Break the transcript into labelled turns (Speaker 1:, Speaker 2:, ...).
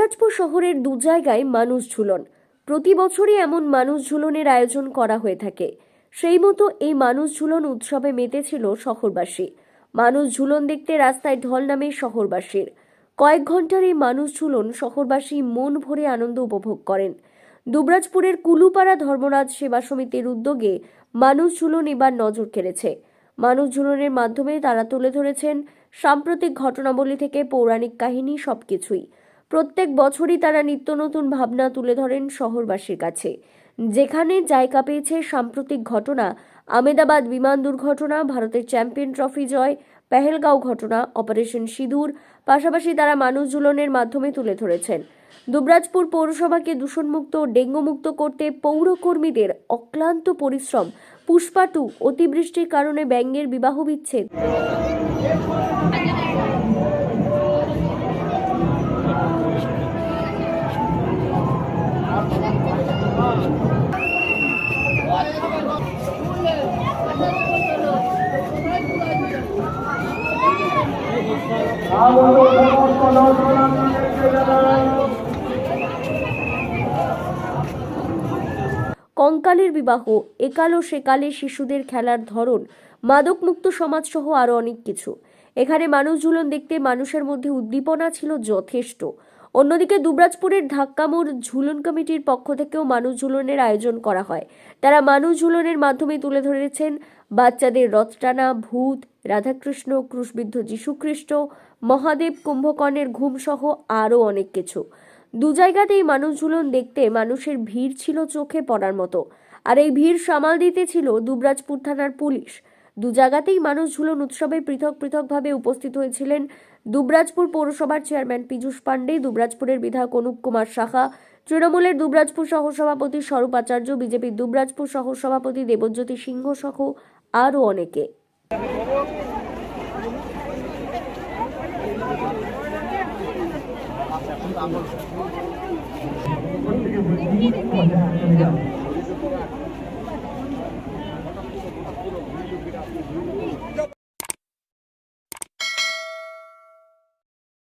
Speaker 1: দুবরাজপুর শহরের দু জায়গায় মানুষ ঝুলন। প্রতি বছরই এমন মানুষ ঝুলনের আয়োজন করা হয়ে থাকে। সেই মতো এই মানুষ ঝুলন উৎসবে মেতেছিল শহরবাসী। মানুষ ঝুলন দেখতে রাস্তায় ঢল নামে শহরবাসীর। কয়েক ঘণ্টার এই মানুষ ঝুলন শহরবাসী মন ভরে আনন্দ উপভোগ করেন। দুবরাজপুরের কুলুপাড়া ধর্মরাজ সেবা সমিতির উদ্যোগে মানুষ ঝুলন এবার নজর কেড়েছে। মানুষ ঝুলনের মাধ্যমে তারা তুলে ধরেছেন সাম্প্রতিক ঘটনাবলী থেকে পৌরাণিক কাহিনী সবকিছুই। প্রত্যেক বছরই তারা নিত্য নতুন ভাবনা তুলে ধরেন শহরবাসীর কাছে। যেখানে জায়গা পেয়েছে সাম্প্রতিক ঘটনা, আমেদাবাদ বিমান দুর্ঘটনা, ভারতের চ্যাম্পিয়ন ট্রফি জয়, পেহেলগাঁও ঘটনা, অপারেশন সিঁদুর, পাশাপাশি তারা মানুষ ঝুলনের মাধ্যমে তুলে ধরেছেন। দুবরাজপুর পৌরসভাকে দূষণমুক্ত, ডেঙ্গুমুক্ত করতে পৌরকর্মীদের অক্লান্ত পরিশ্রম পুষ্পাটু অতিবৃষ্টির কারণে ব্যঙ্গের বিবাহ বিচ্ছেদ কঙ্কালের বিবাহ, একাল ও সেকালে শিশুদের খেলার ধরন, মাদকমুক্ত সমাজ সহ আরও অনেক কিছু। এখানে মানুষ ঝুলন দেখতে মানুষের মধ্যে উদ্দীপনা ছিল যথেষ্ট। অন্যদিকে দুবরাজপুরের ধাক্কামোড় ঝুলন কমিটির পক্ষ থেকেও মানুষ ঝুলনের আয়োজন করা হয়। তারা মানুষ ঝুলনের মাধ্যমে তুলে ধরেছেন বাচ্চাদের রথটানা, ভূত, রাধাকৃষ্ণ, ক্রুশবিদ্ধ যীশুখ্রিস্ট মহাদেব কুম্ভকর্ণের ঘুম সহ আরও অনেক কিছু। দু জায়গাতেই মানুষ ঝুলন দেখতে মানুষের ভিড় ছিল চোখে পড়ার মতো। আর এই ভিড় সামাল দিতে ছিল দুবরাজপুর থানার পুলিশ। দু জায়গাতেই মানুষ ঝুলন উৎসবে পৃথক পৃথকভাবে উপস্থিত হয়েছিলেন দুবরাজপুর পৌরসভার চেয়ারম্যান পীযূষ পাণ্ডে দুবরাজপুরের বিধায়ক অনুপ কুমার সাহা তৃণমূলের দুবরাজপুর সহসভাপতি স্বরূপ আচার্য বিজেপির দুবরাজপুর সহসভাপতি দেবজ্যোতি সিংহ সহ আরও অনেকে
Speaker 2: বলছি, মজা, মজা।